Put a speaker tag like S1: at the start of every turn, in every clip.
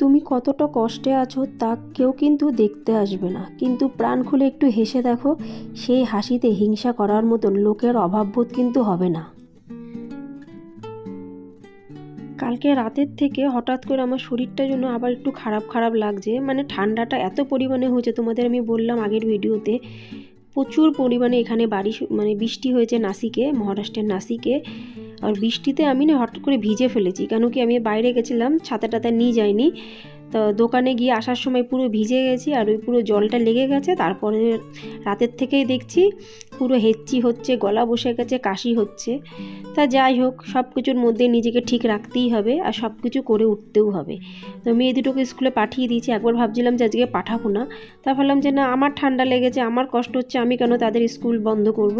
S1: তুমি কতটা কষ্টে আছো তা কেউ কিন্তু দেখতে আসবে না। কিন্তু প্রাণ খুলে একটু হেসে দেখো, সেই হাসিতে হিংসা করার মতন লোকের অভাববোধ কিন্তু হবে না। কালকে রাতের থেকে হঠাৎ করে আমার শরীরটা যেন আবার একটু খারাপ খারাপ লাগছে মানে ঠান্ডাটা এত পরিমাণে হয়েছে তোমাদের আমি বললাম আগের ভিডিওতে, প্রচুর পরিমাণে এখানে বাড়ি মানে বৃষ্টি হয়েছে নাসিকে, মহারাষ্ট্রের নাসিকে আর বৃষ্টিতে আমি না হঠাৎ করে ভিজে ফেলেছি, কেন কি আমি বাইরে গেছিলাম, ছাতা টাতা নিয়ে যাইনি। তো দোকানে গিয়ে আসার সময় পুরো ভিজে গেছি আর ওই পুরো জলটা লেগে গেছে, তারপরে রাতের থেকেই দেখছি পুরো হেচ্চি হচ্ছে, গলা বসে গেছে, কাশি হচ্ছে। তা যাই হোক সব কিছুর মধ্যে নিজেকে ঠিক রাখতেই হবে আর সব কিছু করে উঠতেও হবে। তো মেয়ে দুটোকে স্কুলে পাঠিয়ে দিয়েছি, একবার ভাবছিলাম যে আজকে পাঠাবো না। তা ভাবলাম যে না, আমার ঠান্ডা লেগেছে, আমার কষ্ট হচ্ছে, আমি কেন তাদের স্কুল বন্ধ করব?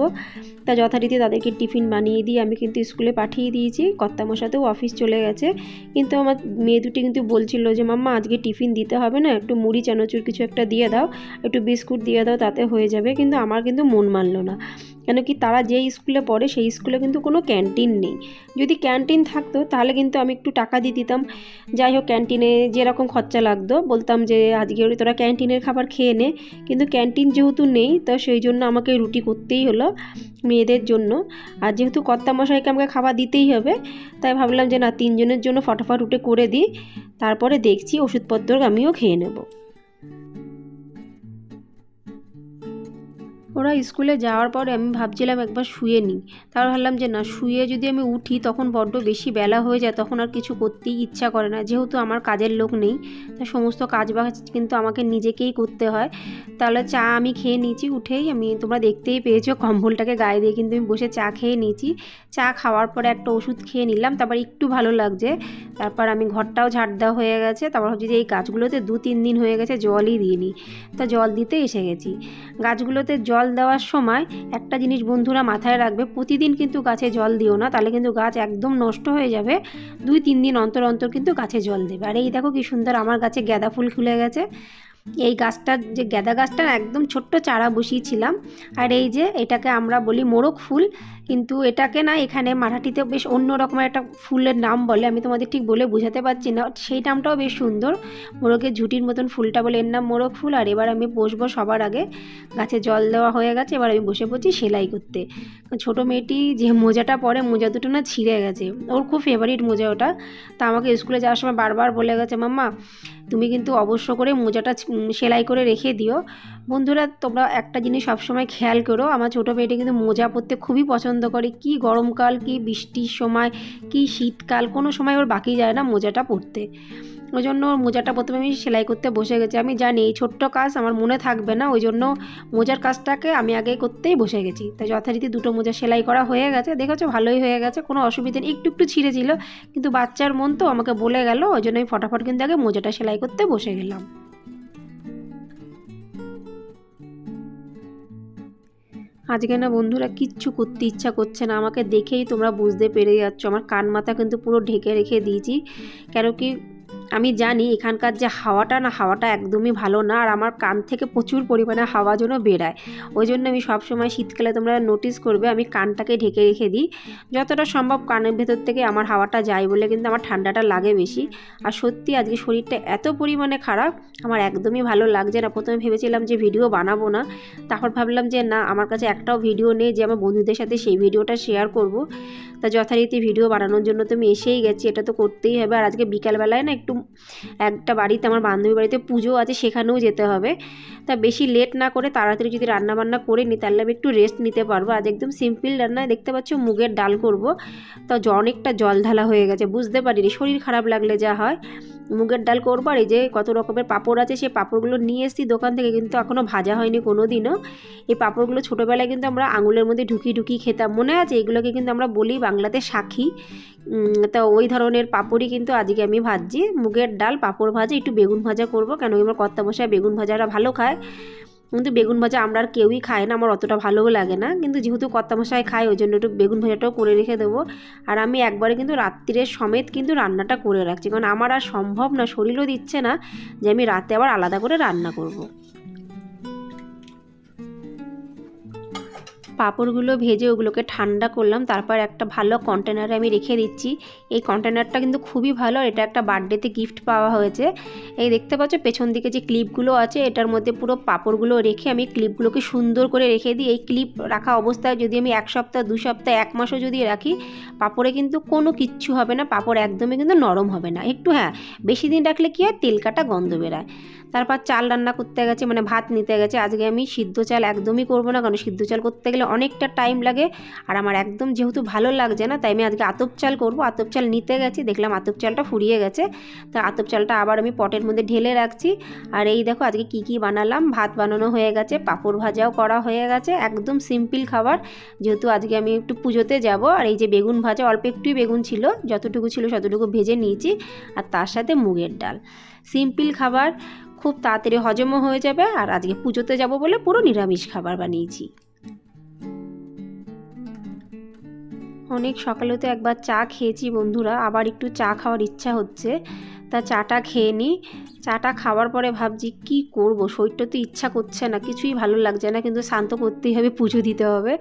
S1: তা যথারীতি তাদেরকে টিফিন বানিয়ে দিয়ে আমি কিন্তু স্কুলে পাঠিয়ে দিয়েছি। কর্তামশাতেও অফিস চলে গেছে। কিন্তু আমার মেয়ে দুটি কিন্তু বলছিল যে, মাম্মা, আজকে টিফিন দিতে হবে না, একটু মুড়ি, চানাচুর কিছু একটা দিয়ে দাও, একটু বিস্কুট দিয়ে দাও, তাতে হয়ে যাবে। কিন্তু আমার কিন্তু মন মানলো না। কেন কি তারা যেই স্কুলে পড়ে সেই স্কুলে কিন্তু কোনো ক্যান্টিন নেই। যদি ক্যান্টিন থাকতো তাহলে কিন্তু আমি একটু টাকা দিয়ে দিতাম। যাই হোক ক্যান্টিনে যেরকম খরচা লাগতো, বলতাম যে আজকে তোরা ক্যান্টিনের খাবার খেয়ে নে। কিন্তু ক্যান্টিন যেহেতু নেই, তো সেই জন্য আমাকে রুটি করতেই হলো মেয়েদের জন্য। আর যেহেতু কর্তামশাইকে আমাকে খাবার দিতেই হবে, তাই ভাবলাম যে না, তিনজনের জন্য ফটাফট উঠে করে দিই। তারপরে দেখছি ওষুধপত্র আমিও খেয়ে নেব। ওরা স্কুলে যাওয়ার পরে আমি ভাবছিলাম একবার শুয়ে নিই। তারপর ভাবলাম যে না, শুয়ে যদি আমি উঠি তখন বড্ড বেশি বেলা হয়ে যায়, তখন আর কিছু করতেই ইচ্ছা করে না। যেহেতু আমার কাজের লোক নেই, তা সমস্ত কাজ বাজ কিন্তু আমাকে নিজেকেই করতে হয়। তাহলে চা আমি খেয়ে নিয়েছি, উঠেই আমি, তোমরা দেখতেই পেয়েছ কম্বলটাকে গায়ে দিয়ে কিন্তু আমি বসে চা খেয়ে নিয়েছি। চা খাওয়ার পরে একটা ওষুধ খেয়ে নিলাম, তারপর একটু ভালো লাগছে। তারপর আমি ঘরটাও ঝাড় দেওয়া হয়ে গেছে, তারপর হচ্ছে যে এই গাছগুলোতে দু তিন দিন হয়ে গেছে জলই দিইনি। তা জল দিতে এসে গেছি। গাছগুলোতে জল দেওয়ার সময় একটা জিনিস বন্ধুরা মাথায় রাখবে, প্রতিদিন কিন্তু গাছে জল দিও না, তাহলে কিন্তু গাছ একদম নষ্ট হয়ে যাবে। দুই, তিন দিন অন্তর অন্তর কিন্তু গাছে জল দেবে। আর এই দেখো কি সুন্দর আমার গাছে গাঁদা ফুল খুলে গেছে। এই গাছটার যে গাঁদা গাছটার একদম ছোট্ট চারা বসিয়েছিলাম। আর এই যে এটাকে আমরা বলি মোরগ ফুল। কিন্তু এটাকে না এখানে মারাঠিতে বেশ অন্য রকমের একটা ফুলের নাম বলে, আমি তোমাদের ঠিক বলে বোঝাতে পারছি না। সেই নামটাও বেশ সুন্দর। মোরগের ঝুটির মতন ফুলটা বলে এর নাম মোরগ ফুল। আর এবার আমি বসবো সবার আগে। গাছে জল দেওয়া হয়ে গেছে, এবার আমি বসে পড়ছি সেলাই করতে। ছোট মেয়েটি যে মোজাটা পরে, মোজা দুটো না ছিঁড়ে গেছে। ওর খুব ফেভারিট মোজা ওটা। তা আমাকে স্কুলে যাওয়ার সময় বারবার বলে গেছে, মাম্মা তুমি কিন্তু অবশ্য করে মোজাটা সেলাই করে রেখে দিও। বন্ধুরা, তোমরা একটা জিনিস সবসময় খেয়াল করো, আমার ছোটো মেয়েটি কিন্তু মোজা পরতে খুবই পছন্দ করে। কি গরমকাল, কি বৃষ্টির সময়, কি শীতকাল, কোনো সময় ওর বাকি যায় না মোজাটা পরতে। ওই জন্য মোজাটা প্রথমে আমি সেলাই করতে বসে গেছি। আমি জানি এই ছোট্ট কাজ আমার মনে থাকবে না ওই জন্য মোজার কাজটাকে আমি আগে করতেই বসে গেছি। তাই যথারীতি দুটো মোজা সেলাই করা হয়ে গেছে, দেখেছ ভালোই হয়ে গেছে, কোনো অসুবিধা নেই, একটু একটু ছিঁড়েছিল কিন্তু বাচ্চার মন তো আমাকে বলে গেল ওই জন্য আমি ফটাফট কিন্তু আগে মোজাটা সেলাই করতে বসে গেলাম। আজকে না বন্ধুরা কিচ্ছু করতে ইচ্ছা করছে না, আমাকে দেখেই তোমরা বুঝতে পেরে যাচ্ছ, আমার কান মাথা কিন্তু পুরো ঢেকে রেখে দিয়েছি, কেন কি আমি জানি এখানকার যে হাওয়াটা না, হাওয়াটা একদমই ভালো না, আর আমার কান থেকে প্রচুর পরিমাণে হাওয়া যেন বেরায়। ওই জন্য আমি সবসময় শীতকালে তোমরা নোটিস করবে, আমি কানটাকে ঢেকে রেখে দিই। যতটা সম্ভব কানের ভেতর থেকে আমার হাওয়াটা যায় বলে কিন্তু আমার ঠান্ডাটা লাগে বেশি। আর সত্যি আজকে শরীরটা এত পরিমাণে খারাপ, আমার একদমই ভালো লাগছে না। প্রথমে ভেবেছিলাম যে ভিডিও বানাবো না, তারপর ভাবলাম যে না, আমার কাছে একটাও ভিডিও নেই, যে আমার বন্ধুদের সাথে সেই ভিডিওটা শেয়ার করব। তা যথারীতি ভিডিও বানানোর জন্য তো আমি এসেই গেছি, এটা তো করতেই হবে। আর আজকে বিকালবেলায় না একটু একটা বাড়িতে, আমার বান্ধবী বাড়িতে পুজো আছে, সেখানেও যেতে হবে। তা বেশি লেট না করে তাড়াতাড়ি যদি রান্না বান্না করে নিই তাহলে আমি একটু রেস্ট নিতে পারব। আজ একদম সিম্পল রান্নায় দেখতে পাচ্ছ মুগের ডাল করব। তা অনেকটা জল ঢালা হয়ে গেছে, বুঝতে পারিনি, শরীর খারাপ লাগলে যা হয়। মুগের ডাল করব আর এই যে কত রকমের পাঁপড় আছে, সেই পাঁপড়গুলো নিয়ে এসেছি দোকান থেকে কিন্তু এখনও ভাজা হয়নি কোনো দিনও এই পাঁপড়গুলো ছোটোবেলায় কিন্তু আমরা আঙুলের মধ্যে ঢুকি ঢুকি খেতাম, মনে আছে? এগুলোকে কিন্তু আমরা বলি বাংলাতে সাক্ষী তা ওই ধরনের পাঁপড়ই কিন্তু আজকে আমি ভাজছি। মুগের ডাল, পাঁপড় ভাজা, একটু বেগুন ভাজা করব। কেন? আমার কর্তা মশাই বেগুন ভাজাটা ভালো খায়। কিন্তু বেগুন ভাজা আমরা আর কেউই খাই না, আমার অতটা ভালোও লাগে না। কিন্তু যেহেতু কর্তামশাই খাই ওই জন্য একটু বেগুন ভাজাটাও করে রেখে দেবো। আর আমি একবারে কিন্তু রাত্রিরের সমেত কিন্তু রান্নাটা করে রাখছি। কারণ আমার আর সম্ভব না, শরীরও দিচ্ছে না যে আমি রাতে আবার আলাদা করে রান্না করব। পাঁপড়গুলো ভেজে ওগুলোকে ঠান্ডা করলাম, তারপর একটা ভালো কন্টেনারে আমি রেখে দিচ্ছি। এই কন্টেনারটা কিন্তু খুবই ভালো এটা একটা বার্থডেতে গিফট পাওয়া হয়েছে। এই দেখতে পাচ্ছ, পেছন দিকে যে ক্লিপগুলো আছে, এটার মধ্যে পুরো পাঁপড়গুলো রেখে আমি ক্লিপগুলোকে সুন্দর করে রেখে দিই। এই ক্লিপ রাখা অবস্থায় যদি আমি এক সপ্তাহ, দু সপ্তাহ, এক মাসও যদি রাখি, পাঁপড়ে কিন্তু কোনো কিচ্ছু হবে না, পাঁপড় একদমই কিন্তু নরম হবে না। একটু হ্যাঁ বেশি দিন রাখলে কী হয়? তেল কাটা গন্ধ বেরায়। তারপর চাল রান্না করতে গেছে মানে ভাত নিতে গেছে। আজকে আমি সিদ্ধ চাল একদমই করব না, কারণ সিদ্ধ চাল করতে গেলে অনেকটা টাইম লাগে। আর আমার একদম যেহেতু ভালো লাগছে না, তাই আমি আজকে আতপ চাল করব। আতপ চাল নিতে গেছি, দেখলাম আতপ চালটা ফুরিয়ে গেছে। তো আতপ চালটা আবার আমি পটের মধ্যে ঢেলে রাখছি। আর এই দেখো, আজকে কি কি বানালাম? ভাত বানানো হয়ে গেছে, পাঁপড় ভাজাও করা হয়ে গেছে, একদম সিম্পল খাবার। যেহেতু আজকে আমি একটু পুজোতে যাব, আর এই যে বেগুন ভাজা, অল্প একটুই বেগুন ছিল, যতটুকু ছিল ততটুকু ভেজে নিয়েছি। আর তার সাথে মুগের ডাল। সিম্পল খাবার, খুব তাড়াতাড়ি হজমও হয়ে যাবে। আর আজকে পুজোতে যাব বলে পুরো নিরামিষ খাবার বানিয়েছি। অনেক সকালে তো একবার চা খেয়েছি বন্ধুরা, আবার একটু চা খাওয়ার ইচ্ছা হচ্ছে। তা চাটা খেয়ে নিই চাটা খাওয়ার পরে ভাবছি, কি করব? শরীরটা তো ইচ্ছা করছে না, কিছুই ভালো লাগছে না, কিন্তু শান্ত করতেই হবে, পুজো দিতে হবে।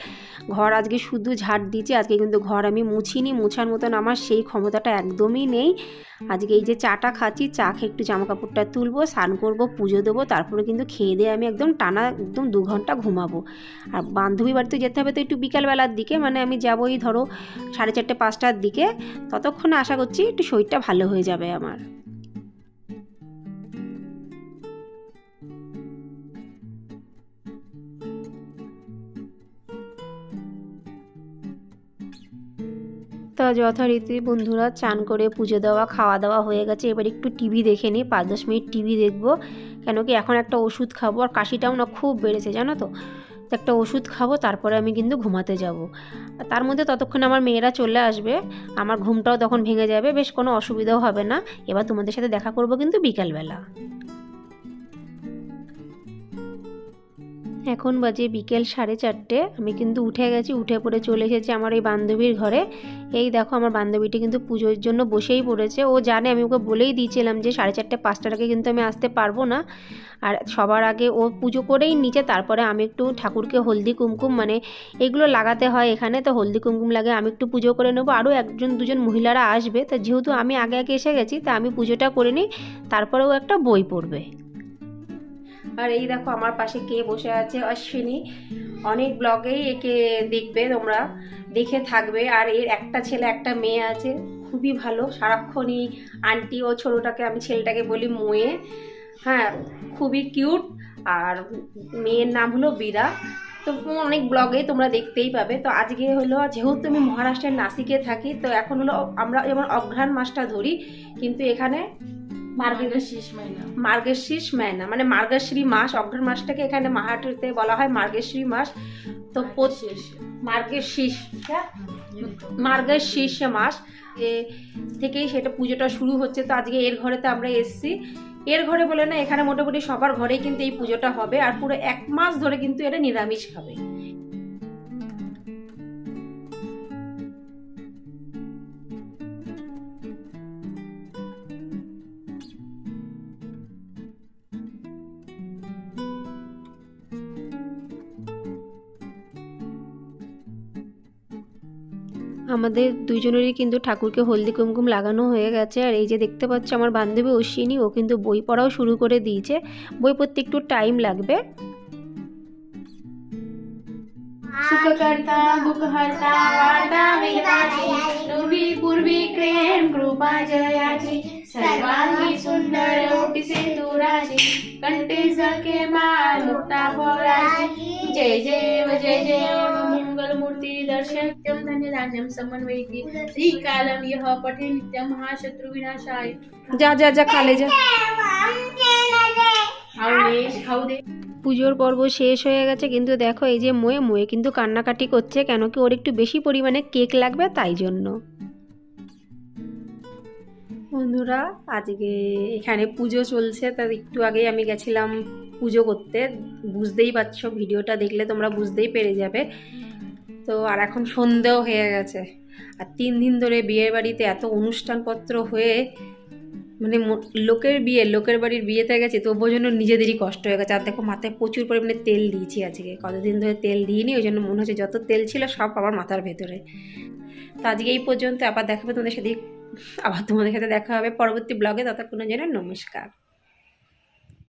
S1: ঘর আজকে শুধু ঝাড় দিয়েছি, আজকে কিন্তু ঘর আমি মুছিনি, মুছার মতন আমার সেই ক্ষমতাটা একদমই নেই। আজকে এই যে চাটা খাচ্ছি, চা খেয়ে একটু জামা কাপড়টা তুলবো, স্নান করব, পুজো দেবো, তারপরে কিন্তু খেয়ে দিয়ে আমি একদম টানা একদম দু ঘণ্টা ঘুমাবো। আর বান্ধবী বাড়িতে যেতে হবে তো একটু বিকালবেলার দিকে মানে আমি যাবোই ধরো সাড়ে চারটে পাঁচটার দিকে। ততক্ষণে আশা করছি একটু শরীরটা ভালো হয়ে যাবে আমার। তো যথারীতি বন্ধুরা চান করে পুজো দেওয়া, খাওয়া দাওয়া হয়ে গেছে। এবার একটু টিভি দেখে নিই, পাঁচ দশ মিনিট টিভি দেখব। কেন কি এখন একটা ওষুধ খাব, আর কাশিটাও না খুব বেড়েছে, জানো তো একটা ওষুধ খাব, তারপরে আমি কিন্তু ঘুমাতে যাব। তার মধ্যে ততক্ষণ আমার মেয়েরা চলে আসবে, আমার ঘুমটাও তখন ভেঙে যাবে, বেশ কোনো অসুবিধাও হবে না। এবার তোমাদের সাথে দেখা করব কিন্তু বিকালবেলা। এখন বাজে বিকেল সাড়ে চারটে। আমি কিন্তু উঠে গেছি, উঠে পড়ে চলে এসেছি আমার এই বান্ধবীর ঘরে। এই দেখো আমার বান্ধবীটি কিন্তু পুজোর জন্য বসেই পড়েছে। ও জানে, আমি ওকে বলেই দিয়েছিলাম যে সাড়ে চারটে পাঁচটার আগে কিন্তু আমি আসতে পারব না। আর সবার আগে ও পুজো করেই নিচে, তারপরে আমি একটু ঠাকুরকে হলদি কুমকুম মানে এগুলো লাগাতে হয় এখানে। তো হলদি কুমকুম লাগে আমি একটু পুজো করে নেব। আরও একজন, দুজন মহিলারা আসবে। তা যেহেতু আমি আগে আগে এসে গেছি, তা আমি পুজোটা করে নিই। তারপরেও একটা বই পড়বে। আর এই দেখো আমার পাশে কে বসে আছে, অশ্বিনী। অনেক ব্লগেই একে দেখবে তোমরা, দেখে থাকবে। আর এর একটা ছেলে, একটা মেয়ে আছে, খুবই ভালো। সারাক্ষণই আন্টি ও ছোটোটাকে আমি ছেলেটাকে বলি মোয়ে। হ্যাঁ খুবই কিউট আর মেয়ের নাম হলো বিরা। তো অনেক ব্লগে তোমরা দেখতেই পাবে। তো আজকে হলো, যেহেতু আমি মহারাষ্ট্রের নাসিকে থাকি, তো এখন হলো আমরা যেমন অঘ্রাণ মাসটা ধরি, কিন্তু এখানে
S2: মহিনা
S1: মার্গশীর্ষ মেনা মার্গশ্রী মাস অগ্রহণ মাসটাকে এখানে মাহাটিতে বলা হয় মার্গশ্রী মাস। তো
S2: শীর্ষ
S1: মার্গশীর্ষ মার্গশীর্ষ মাস। এ থেকেই সেটা পুজোটা শুরু হচ্ছে তো আজকে এর ঘরেতে আমরা এসছি। এর ঘরে বলে না এখানে মোটামুটি সবার ঘরেই কিন্তু এই পুজোটা হবে আর পুরো এক মাস ধরে কিন্তু এটা নিরামিষ খাবে। আমাদের দুইজনেরই কিন্তু ঠাকুরকে হলদি কুমকুম লাগানো হয়ে গেছে আর এই যে দেখতে পাচ্ছ আমার বান্ধবী অশ্বিনী ও কিন্তু বই পড়াও শুরু করে দিয়েছে বই পড়তে একটু টাইম লাগবে
S2: सुखकर्ता दुःखहर्ता वार्ता वेदाची पूर्वी पूर्वी क्रेम कृपा जयाची सर्वांगी सुंदर ओटी सिंदुराची कंठे सखे माळ मुक्ता भोराची जय जय व जय जय मंगल मूर्ती दर्शक्यम धन्य राजम समन्वयती श्रीकालम यह पठे नित्यम महाशत्रु विनाशाय
S1: যা যা যা খালে যা
S2: खाऊ दे खाऊ दे
S1: পুজোর পর্ব শেষ হয়ে গেছে কিন্তু দেখো এই যে মোয়ে মোয়ে কিন্তু কান্নাকাটি করছে কেন কি ওর একটু বেশি পরিমাণে কেক লাগবে তাই জন্য বন্ধুরা আজকে এখানে পুজো চলছে তার একটু আগেই আমি গেছিলাম পুজো করতে বুঝতেই পারছো ভিডিওটা দেখলে তোমরা বুঝতেই পেরে যাবে তো আর এখন সন্ধেও হয়ে গেছে। আর তিন দিন ধরে বিয়ের বাড়িতে এত অনুষ্ঠানপত্র হয়ে মানে লোকের বিয়ে, লোকের বাড়ির বিয়েতে গেছে, তবুও জন্য নিজেদেরই কষ্ট হয়ে গেছে। আর দেখো মাথায় প্রচুর পরিমাণে তেল দিয়েছি আজকে। কতদিন ধরে তেল দিইনি, ওই জন্য মনে হচ্ছে যত তেল ছিল সব আমার মাথার ভেতরে। তো আজকে এই পর্যন্ত, আবার দেখাবে তোমাদের সাথে, আবার তোমাদের সাথে দেখা হবে পরবর্তী ব্লগে। ততক্ষণের জন্য নমস্কার।